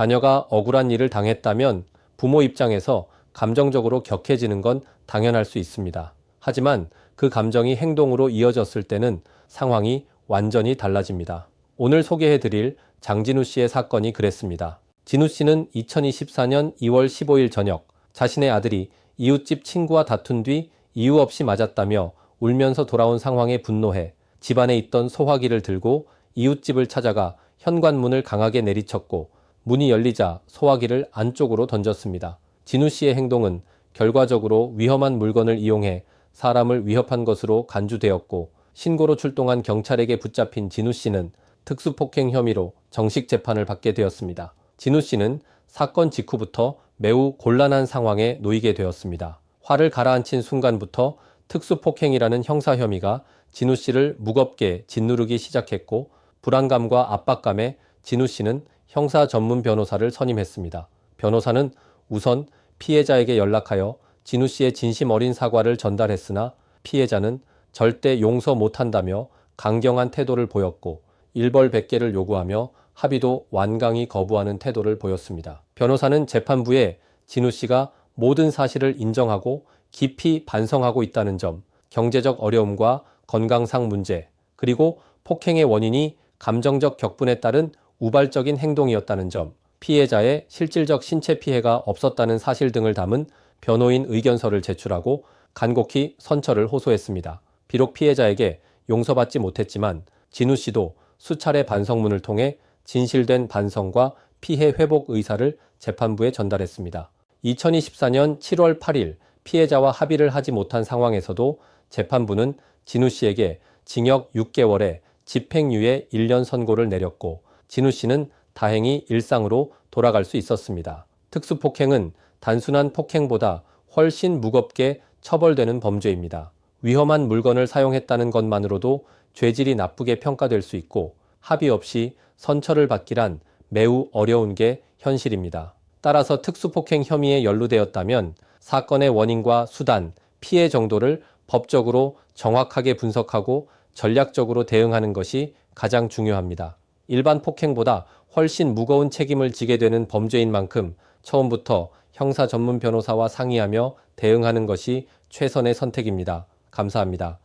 자녀가 억울한 일을 당했다면 부모 입장에서 감정적으로 격해지는 건 당연할 수 있습니다. 하지만 그 감정이 행동으로 이어졌을 때는 상황이 완전히 달라집니다. 오늘 소개해 드릴 장진우 씨의 사건이 그랬습니다. 진우 씨는 2024년 2월 15일 저녁 자신의 아들이 이웃집 친구와 다툰 뒤 이유 없이 맞았다며 울면서 돌아온 상황에 분노해 집안에 있던 소화기를 들고 이웃집을 찾아가 현관문을 강하게 내리쳤고 문이 열리자 소화기를 안쪽으로 던졌습니다. 진우 씨의 행동은 결과적으로 위험한 물건을 이용해 사람을 위협한 것으로 간주되었고 신고로 출동한 경찰에게 붙잡힌 진우 씨는 특수폭행 혐의로 정식 재판을 받게 되었습니다. 진우 씨는 사건 직후부터 매우 곤란한 상황에 놓이게 되었습니다. 화를 가라앉힌 순간부터 특수폭행이라는 형사 혐의가 진우 씨를 무겁게 짓누르기 시작했고 불안감과 압박감에 진우 씨는 형사 전문 변호사를 선임했습니다. 변호사는 우선 피해자에게 연락하여 진우 씨의 진심 어린 사과를 전달했으나 피해자는 절대 용서 못한다며 강경한 태도를 보였고 일벌백계를 요구하며 합의도 완강히 거부하는 태도를 보였습니다. 변호사는 재판부에 진우 씨가 모든 사실을 인정하고 깊이 반성하고 있다는 점, 경제적 어려움과 건강상 문제, 그리고 폭행의 원인이 감정적 격분에 따른 우발적인 행동이었다는 점, 피해자의 실질적 신체 피해가 없었다는 사실 등을 담은 변호인 의견서를 제출하고 간곡히 선처를 호소했습니다. 비록 피해자에게 용서받지 못했지만 진우 씨도 수차례 반성문을 통해 진실된 반성과 피해 회복 의사를 재판부에 전달했습니다. 2024년 7월 8일 피해자와 합의를 하지 못한 상황에서도 재판부는 진우 씨에게 징역 6개월에 집행유예 1년 선고를 내렸고 진우 씨는 다행히 일상으로 돌아갈 수 있었습니다. 특수폭행은 단순한 폭행보다 훨씬 무겁게 처벌되는 범죄입니다. 위험한 물건을 사용했다는 것만으로도 죄질이 나쁘게 평가될 수 있고 합의 없이 선처를 받기란 매우 어려운 게 현실입니다. 따라서 특수폭행 혐의에 연루되었다면 사건의 원인과 수단, 피해 정도를 법적으로 정확하게 분석하고 전략적으로 대응하는 것이 가장 중요합니다. 일반 폭행보다 훨씬 무거운 책임을 지게 되는 범죄인 만큼 처음부터 형사 전문 변호사와 상의하며 대응하는 것이 최선의 선택입니다. 감사합니다.